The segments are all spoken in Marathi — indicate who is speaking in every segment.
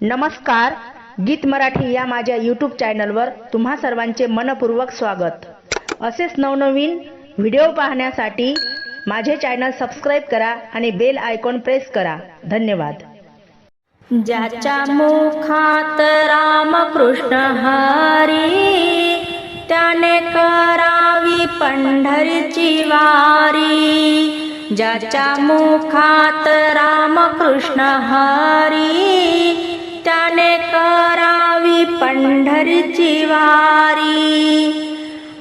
Speaker 1: नमस्कार गीत मराठी या माझ्या यूट्यूब चॅनलवर तुम्हा सर्वांचे मनपूर्वक स्वागत. असेच नवनवीन व्हिडिओ पाहण्यासाठी माझे चॅनल सबस्क्राईब करा आणि बेल आयकॉन प्रेस करा. धन्यवाद.
Speaker 2: ज्याच्या मुखात रामकृष्ण हरी त्याने करावी पंढरीची वारी. ज्याच्या मुखात रामकृष्ण हरी त्याने करावी पंढरीची वारी.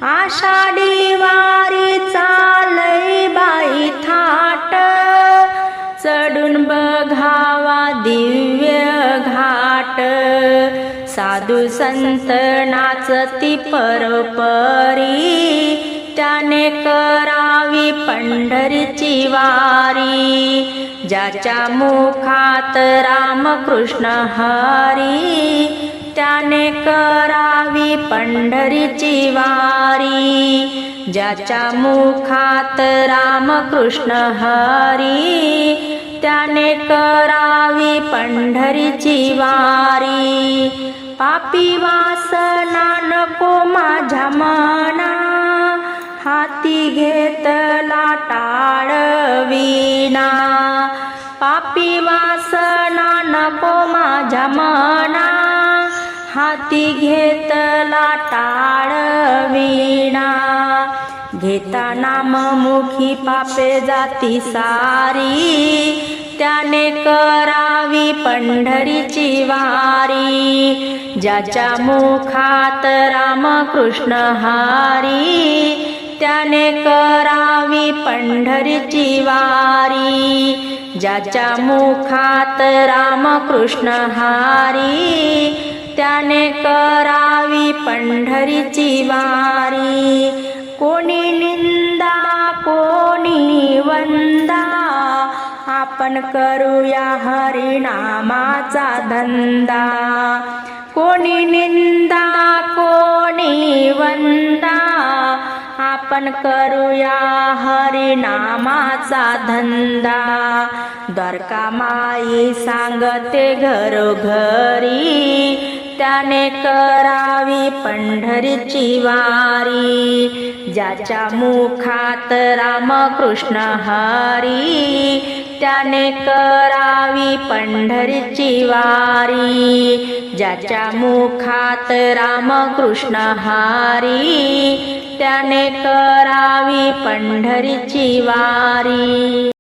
Speaker 2: आषाढी वारी चालय बाई थाट. चढून बघावा दिव्य घाट. साधू संत नाचती परपरी. त्याने करावी पंढरीची वारी. ज्याच्या मुखात रामकृष्ण हरी त्याने करावी पंढरीची वारी. ज्याच्या मुखात रामकृष्ण हरी त्याने करावी पंढरीची वारी. पापी वासना नको माझ्या मना हाती घेतला टाळविना पापी वासना नको माझ्या मना. हाती घेतला टाळविना घेता नाममुखी पापे जाती सारी. त्याने करावी पंढरीची वारी. ज्याच्या मुखात रामकृष्ण हारी. त्याने करावी पंढरीची वारी. ज्याच्या मुखात रामकृष्ण हारी त्याने करावी पंढरीची वारी. कोणी निंदा कोणी वंदा आपण करूया हरिनामाचा धंदा. कोणी निंदा आपण करूया हरिनामाचा धंदा. द्वारका माई सांगते घरोघरी त्याने करावी पंढरीची वारी. ज्याच्या मुखात रामकृष्ण हरी त्याने करावी पंढरीची वारी. ज्याच्या मुखात रामकृष्ण हरी त्याने करावी पंढरीची वारी.